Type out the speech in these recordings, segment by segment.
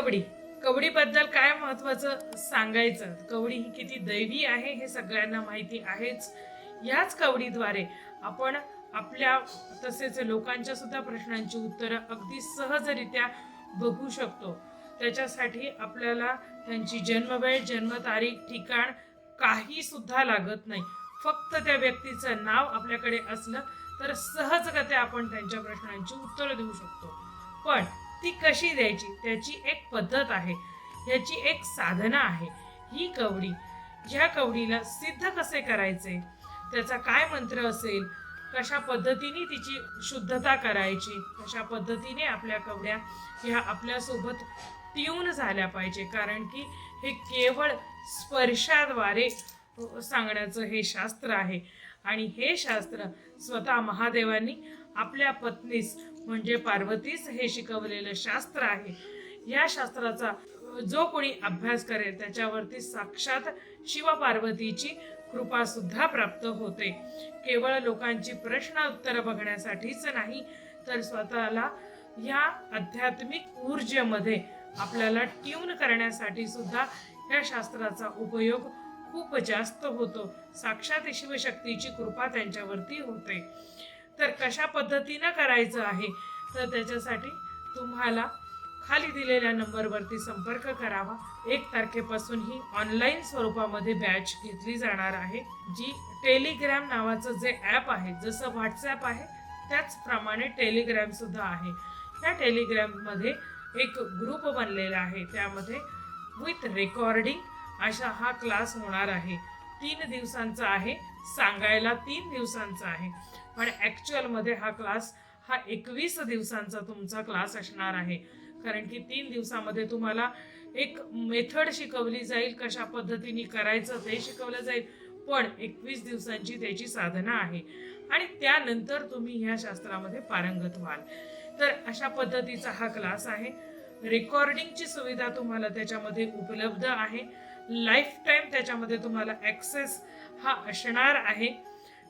कवडी कवडीबद्दल काय महत्वाचं सांगायचं? कवडी ही किती दैवी आहे हे सगळ्यांना माहिती आहेच. याच कवडीद्वारे आपण आपल्या तसेच लोकांच्या सुद्धा प्रश्नांची उत्तरं अगदी सहजरित्या बघू शकतो. त्याच्यासाठी आपल्याला त्यांची जन्मवेळ जन्मतारीख ठिकाण काही सुद्धा लागत नाही. फक्त त्या व्यक्तीचं नाव आपल्याकडे असलं तर सहजगत्या आपण त्यांच्या प्रश्नांची उत्तरं देऊ शकतो. पण ती कशी द्यायची? त्याची एक पद्धत आहे. याची एक साधना आहे. ही कवडी ह्या कवडीला सिद्ध कसे करायचे? त्याचा काय मंत्र असेल? कशा पद्धतीने तिची शुद्धता करायची? कशा पद्धतीने आपल्या कवड्या ह्या आपल्यासोबत ट्यून झाल्या पाहिजे? कारण की हे केवळ स्पर्शाद्वारे सांगण्याचं हे शास्त्र आहे. आणि हे शास्त्र स्वतः महादेवांनी आपल्या पत्नीस म्हणजे पार्वतीस हे शिकवलेलं शास्त्र आहे. या शास्त्राचा जो कोणी अभ्यास करेल त्याच्यावरती साक्षात शिवपार्वतीची कृपा सुद्धा प्राप्त होते. केवळ लोकांची प्रश्न उत्तर बघण्यासाठीच नाही तर स्वतःला या आध्यात्मिक ऊर्जेमध्ये आपल्याला ट्यून करण्यासाठी सुद्धा या शास्त्राचा उपयोग खूप जास्त होतो. साक्षात शिवशक्तीची कृपा त्यांच्यावरती होते. तर कशा पद्धतीनं करायचं आहे? तर त्याच्यासाठी तुम्हाला खाली दिलेल्या नंबरवरती संपर्क करावा. एक तारखेपासून ही ऑनलाईन स्वरूपामध्ये बॅच घेतली जाणार आहे. जी टेलिग्रॅम नावाचं जे ॲप आहे जसं व्हॉट्सॲप आहे त्याचप्रमाणे टेलिग्रॅमसुद्धा आहे. त्या टेलिग्रॅममध्ये एक ग्रुप बनलेला आहे. त्यामध्ये विथ रेकॉर्डिंग अशा हा क्लास होणार आहे. तीन दिवसांचा आहे. सांगायला तीन दिवसांचा आहे. पण ॲक्च्युअलमध्ये हा क्लास हा एकवीस दिवसांचा तुमचा क्लास असणार आहे. कारण की तीन दिवसामध्ये तुम्हाला एक मेथड शिकवली जाईल कशा पद्धतीने करायचं ते शिकवलं जाईल. पण एकवीस दिवसांची त्याची साधना आहे. आणि त्यानंतर तुम्ही ह्या शास्त्रामध्ये पारंगत व्हाल. तर अशा पद्धतीचा हा क्लास आहे. रेकॉर्डिंगची सुविधा तुम्हाला त्याच्यामध्ये उपलब्ध आहे. लाईफ टाईम त्याच्यामध्ये तुम्हाला ॲक्सेस हा असणार आहे.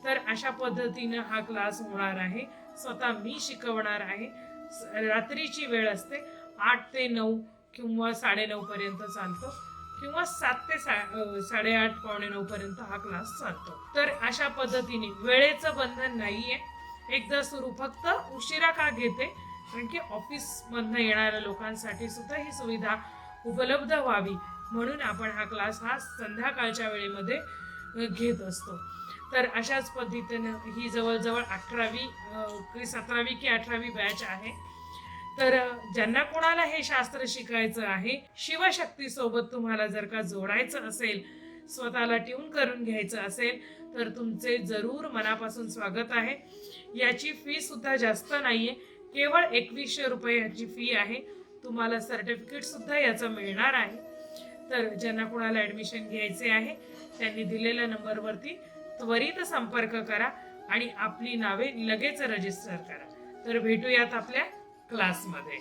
तर अशा पद्धतीनं हा क्लास होणार आहे. स्वतः मी शिकवणार आहे. स- रात्रीची वेळ असते. आठ ते नऊ किंवा साडे नऊपर्यंत चालतो. किंवा सात ते सा साडेआठ पावणे नऊपर्यंत हा क्लास चालतो. तर अशा पद्धतीने वेळेचं बंधन नाही आहे एकदा सुरू फक्त उशिरा का घेते? कारण की ऑफिसमधनं येणाऱ्या लोकांसाठी सुद्धा ही सुविधा उपलब्ध व्हावी म्हणून आपण हा क्लास हा संध्याकाळच्या वेळेमध्ये घेत असतो. तर अशाच पद्धतीनं ही जवळजवळ अठरावी की सतरावी की अठरावी बॅच आहे. तर ज्यांना कोणाला हे शास्त्र शिकायचं आहे शिवशक्तीसोबत तुम्हाला जर का जोडायचं असेल स्वतःला ट्यून करून घ्यायचं असेल तर तुमचे जरूर मनापासून स्वागत आहे. याची फी सुद्धा जास्त नाहीये. केवळ एकवीसशे रुपये याची फी आहे. तुम्हाला सर्टिफिकेट सुद्धा याचं मिळणार आहे. तर ज्यांना कोणाला ॲडमिशन घ्यायचे आहे त्यांनी दिलेल्या नंबरवरती त्वरित संपर्क करा आणि आपली नावे लगेच रजिस्टर करा. तर भेटूयात आपल्या क्लासमध्ये